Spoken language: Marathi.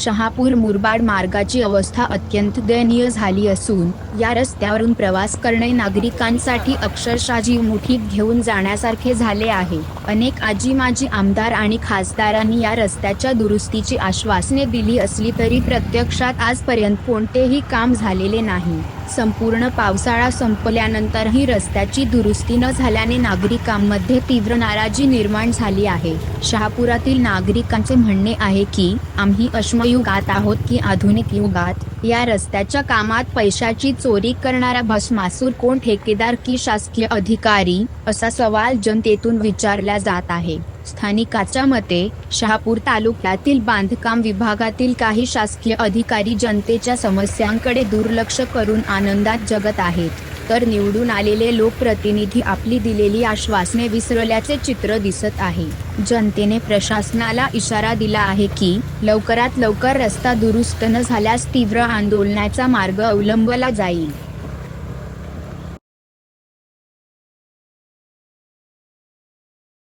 शहापूर मुरबाड मार्गाची अवस्था अत्यंत दयनीय झाली असून या रस्त्यावरून प्रवास करणे नागरिकांसाठी अक्षरशः जीव मुठीत घेऊन जाण्यासारखे झाले आहे. अनेक आजी माजी आमदार आणि खासदारांनी या रस्त्याच्या दुरुस्तीची आश्वासने दिली असली तरी प्रत्यक्षात आजपर्यंत कोणतेही काम झालेले नाही. संपूर्ण पावसाळा संपल्यानंतरही रस्त्याची दुरुस्ती न झाल्याने नागरिकांमध्ये तीव्र नाराजी निर्माण झाली आहे. शहापुरातील नागरिकांचे म्हणणे आहे की आम्ही अश्मयुगात आहोत की आधुनिक युगात. या रस्त्याच्या कामात पैशाची चोरी करणारा भस्मासूर कोण ठेकेदार की शासकीय अधिकारी? असा सवाल जनतेतून विचारला जात आहे. स्थानिकाच्या मते शहापूर तालुक्यातील बांधकाम विभागातील काही शासकीय अधिकारी जनतेच्या समस्यांकडे दुर्लक्ष करून आनंदात जगत आहेत. तर निवडून आलेले लोकप्रतिनिधी आपली दिलेली आश्वासने विसरल्याचे चित्र दिसत आहे. जनतेने प्रशासनाला इशारा दिला आहे की लवकरात लवकर रस्ता दुरुस्त न झाल्यास तीव्र आंदोलनाचा मार्ग अवलंबला जाईल.